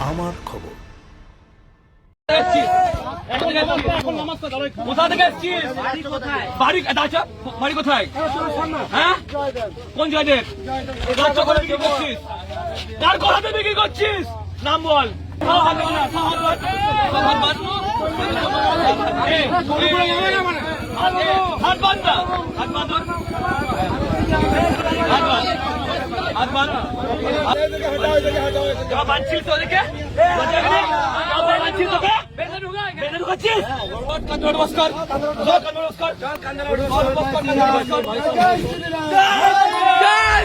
আমার খবর আচ্ছা কোথায় হ্যাঁ করছিস নাম বল। হাত বাঁধ। এবার বাঁধছিস তো ওদেরকে? লজ্জা করে? এবার বাঁধছিস তোকে? বেঁধে ঢুকাচ্ছিস? সব কাঁধে নমস্কার। নমস্কার। নমস্কার। জয় শ্রীরাম। জয়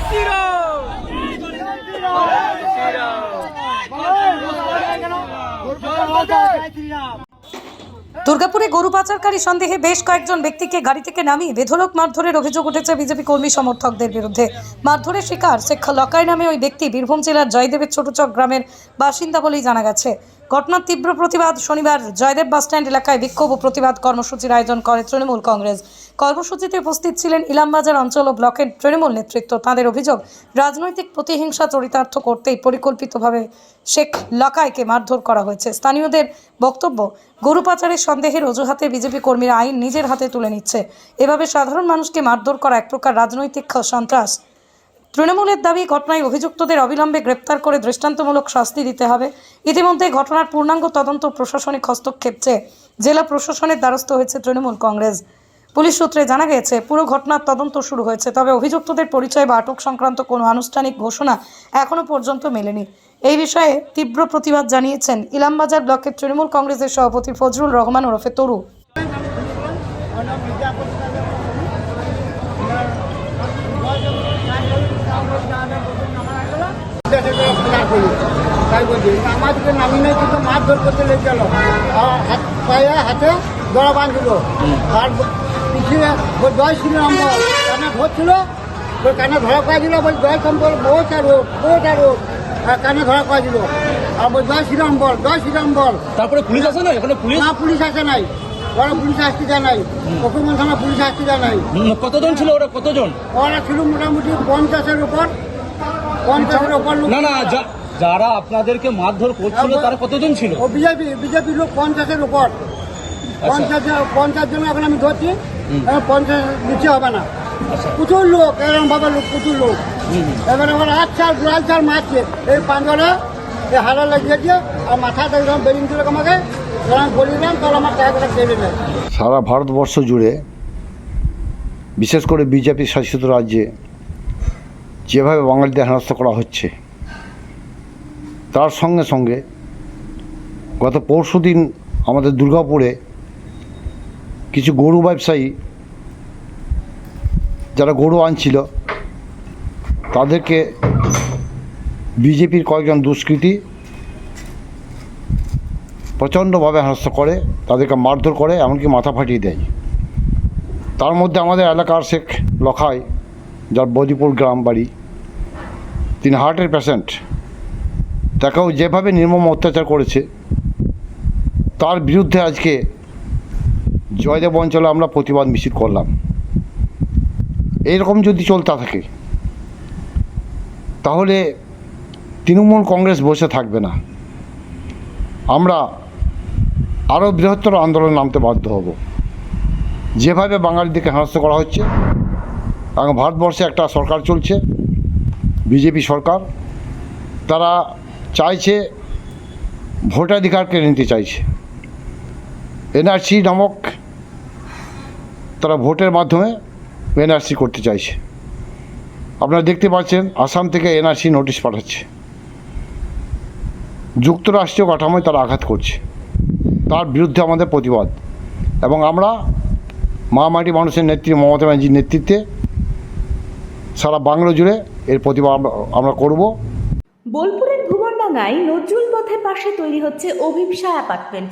শ্রীরাম। দুর্গাপুরে গরু পাচারকারী সন্দেহে বেশ কয়েকজন ব্যক্তিকে গাড়ি থেকে নামিয়ে বেধরক মারধরের অভিযোগ উঠেছে বিজেপি কর্মী সমর্থকদের বিরুদ্ধে। মারধরের শিকার শেখ লকাই নামে ওই ব্যক্তি বীরভূম জেলার জয়দেবের ছোটচক গ্রামের বাসিন্দা বলেই জানা গেছে। ঘটনার তীব্র প্রতিবাদ শনিবার জয়দেব বাসস্ট্যান্ড এলাকায় বিক্ষোভ ও প্রতিবাদ কর্মসূচির আয়োজন করে তৃণমূল কংগ্রেস। কর্মসূচিতে উপস্থিত ছিলেন ইলামবাজার অঞ্চল ও ব্লকের তৃণমূল নেতৃত্ব। তাদের অভিযোগ, রাজনৈতিক প্রতিহিংসা চরিতার্থ করতেই পরিকল্পিতভাবে শেখ লকাইকে মারধর করা হয়েছে। স্থানীয়দের বক্তব্য গরু পাচারের সন্দেহের অজুহাতে বিজেপি কর্মীরা আইন নিজের হাতে তুলে নিচ্ছে। এভাবে সাধারণ মানুষকে মারধর করা এক প্রকার রাজনৈতিক সন্ত্রাস। তৃণমূলের দাবি, ঘটনায় অভিযুক্তদের অবিলম্বে গ্রেপ্তার করে দৃষ্টান্তমূলক শাস্তি দিতে হবে। ইতিমধ্যে ঘটনার পূর্ণাঙ্গ তদন্ত প্রশাসনিক হস্তক্ষেপ চেয়ে জেলা প্রশাসনের দ্বারস্থ হয়েছে তৃণমূল কংগ্রেস। পুলিশ সূত্রে জানা গেছে পুরো ঘটনার তদন্ত শুরু হয়েছে, তবে অভিযুক্তদের পরিচয় বা আটক সংক্রান্ত কোনো আনুষ্ঠানিক ঘোষণা এখনও পর্যন্ত মেলেনি। এই বিষয়ে তীব্র প্রতিবাদ জানিয়েছেন ইলামবাজার ব্লকের তৃণমূল কংগ্রেসের সভাপতি ফজরুল রহমান ওরফে তরু। তাই বলছি আমাদেরকে কিন্তু মারধর করতে লেগে গেল। হাত দড়া বাঁধছিল আর পিছিয়ে ওই জয় শ্রীরাম বল। কানে ধরছিল ওই কানে ধরা করেছিল বল জয় সম্বল বহুত আর বহুত আর কানে ধরা করেছিল আর বল জয় শ্রীরাম বল জয় শ্রীরাম বল। তারপরে পুলিশ আছে না এখানে পুলিশ না পুলিশ আসে নাই। ওরা পুলিশ আসতে যায় নাই। কখন থানা পুলিশ আসতে যায় নাই। কতজন ছিল ওরা? কতজন? ওরা ছিল মোটামুটি পঞ্চাশের উপর। পঞ্চাশের উপর না না যারা আপনাদেরকে মারধর করছিল তারা কতজন ছিল? ও বিজেপি বিজেপি লোক পঞ্চাশের উপর। পঞ্চাশ পঞ্চাশ জন এখন আমি ধরছি। পঞ্চাশ নিচে হবে না। আচ্ছা। প্রচুর লোক এরকম ভাবে লোক প্রচুর লোক। এবার আমার আট চাল দুয়াল চাল মারছে। এই পাঁচজনে এই হারা লাগিয়েছে আর মাথাটা এরকম বেরিয়ে দিল আমাকে যখন আমি বলিলাম তাহলে আমার টাকাটা কেটে নেয় সারা ভারতবর্ষ জুড়ে বিশেষ করে বিজেপি শাসিত রাজ্যে যেভাবে বাঙালিদের হেনস্থ করা হচ্ছে তার সঙ্গে সঙ্গে গত পরশু দিন আমাদের দুর্গাপুরে কিছু গরু ব্যবসায়ী যারা গরু আনছিল, তাদেরকে বিজেপির কয়েকজন দুষ্কৃতী প্রচণ্ডভাবে হেনস্থ করে, তাদেরকে মারধর করে, এমনকি মাথা ফাটিয়ে দেয়। তার মধ্যে আমাদের এলাকার শেখ লখাই, যার বদিপুর গ্রাম বাড়ি, তিনি হার্টের পেশেন্ট। তাকেও যেভাবে নির্মম অত্যাচার করেছে, তার বিরুদ্ধে আজকে জয়দেব অঞ্চলে আমরা প্রতিবাদ মিছিল করলাম। এইরকম যদি চলতে থাকে, তাহলে তৃণমূল কংগ্রেস বসে থাকবে না। আমরা আরও বৃহত্তর আন্দোলন নামতে বাধ্য হব। যেভাবে বাঙালিদেরকে হেনস্থ করা হচ্ছে, এবং ভারতবর্ষে একটা সরকার চলছে, বিজেপি সরকার, তারা চাইছে ভোটাধিকার কেড়ে নিতে চাইছে। এনআরসি নামক তারা ভোটের মাধ্যমে এনআরসি করতে চাইছে। আপনারা দেখতে পাচ্ছেন, আসাম থেকে এনআরসি নোটিশ পাঠাচ্ছে। যুক্তরাষ্ট্রীয় কাঠামোয় তারা আঘাত করছে। তার বিরুদ্ধে আমাদের প্রতিবাদ। এবং আমরা মা মাটি মানুষের নেত্রী, মমতা ব্যানার্জির নেতৃত্বে সারা বাংলা জুড়ে এর প্রতিবাদ আমরা- আমরা করব। বোলপুরের ভুবনডাঙ্গায় নজরুল পথের পাশে তৈরি হচ্ছে অভিপসা অ্যাপার্টমেন্ট।